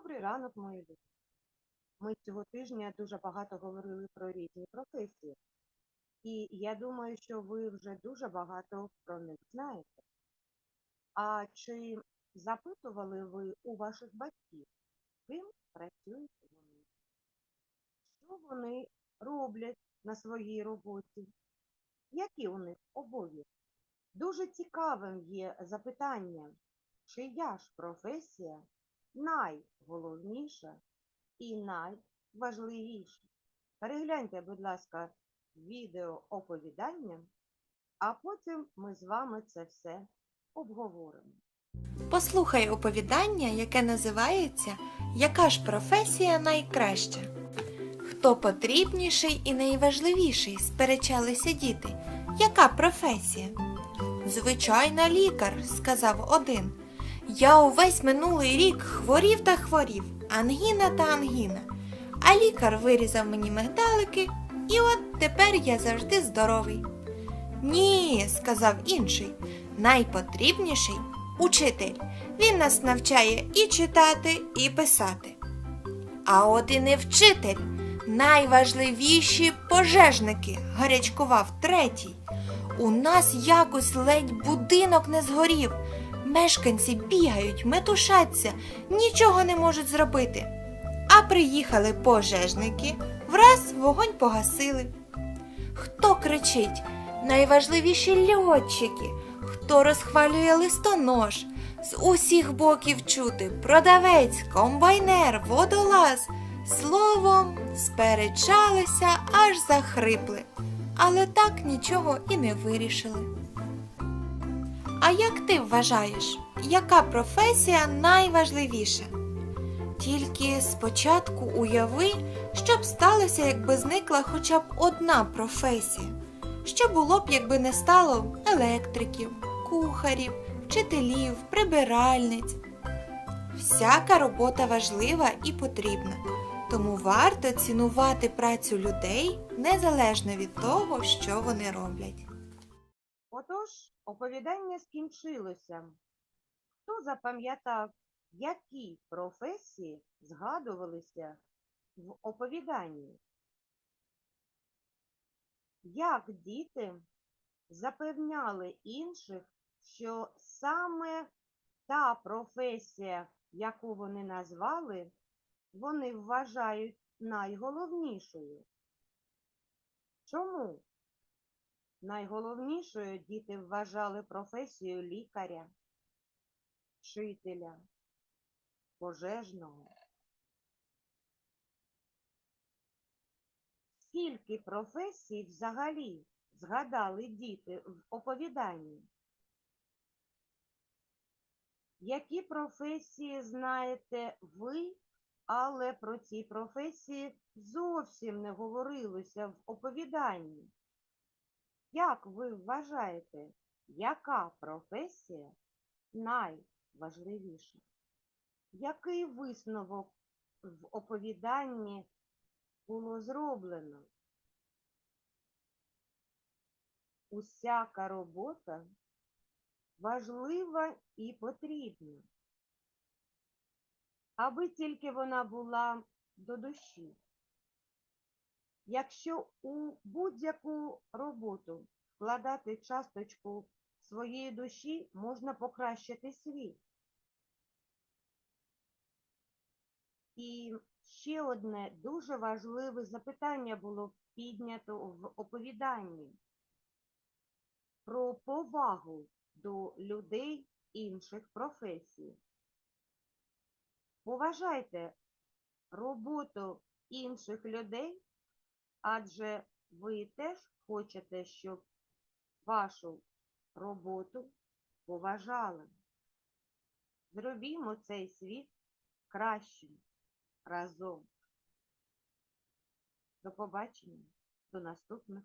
Добрий ранок, мої любі. Ми цього тижня дуже багато говорили про різні професії. І я думаю, що ви вже дуже багато про них знаєте. А чи запитували ви у ваших батьків, ким працюють вони? Що вони роблять на своїй роботі? Які у них обов'язки? Дуже цікавим є запитання, чия ж професія найголовніша і найважливіша. Перегляньте, будь ласка, відео оповідання, а потім ми з вами це все обговоримо. Послухай оповідання, яке називається Яка ж професія найкраща? Хто потрібніший і найважливіший? сперечалися діти. Яка професія? Звичайна лікар, сказав один. Я увесь минулий рік хворів та хворів, ангіна та ангіна. А лікар вирізав мені мигдалики, і от тепер я завжди здоровий. Ні, сказав інший, найпотрібніший учитель. Він нас навчає і читати, і писати. А от і не вчитель. Найважливіші пожежники, гарячкував третій. У нас якось ледь будинок не згорів. Мешканці бігають, метушаться, нічого не можуть зробити. А приїхали пожежники, враз вогонь погасили. Хто кричить? Найважливіші льотчики, хто розхвалює листонож. З усіх боків чути продавець, комбайнер, водолаз. Словом, сперечалися, аж захрипли, але так нічого і не вирішили. А як ти вважаєш, яка професія найважливіша? Тільки спочатку уяви, що б сталося, якби зникла хоча б одна професія. Що було б, якби не стало електриків, кухарів, вчителів, прибиральниць. Всяка робота важлива і потрібна, тому варто цінувати працю людей незалежно від того, що вони роблять. Отож, оповідання скінчилося. Хто запам'ятав, які професії згадувалися в оповіданні? Як діти запевняли інших, що саме та професія, яку вони назвали, вони вважають найголовнішою? Чому? Найголовнішою діти вважали професію лікаря, вчителя, пожежного. Скільки професій взагалі згадали діти в оповіданні? Які професії знаєте ви, але про ці професії зовсім не говорилося в оповіданні? Як ви вважаєте, яка професія найважливіша? Який висновок в оповіданні було зроблено? Усяка робота важлива і потрібна, аби тільки вона була до душі. Якщо у будь-яку роботу вкладати часточку своєї душі, можна покращити світ. І ще одне дуже важливе запитання було піднято в оповіданні про повагу до людей інших професій. Поважайте роботу інших людей, адже ви теж хочете, щоб вашу роботу поважали. Зробімо цей світ кращим разом. До побачення, до наступних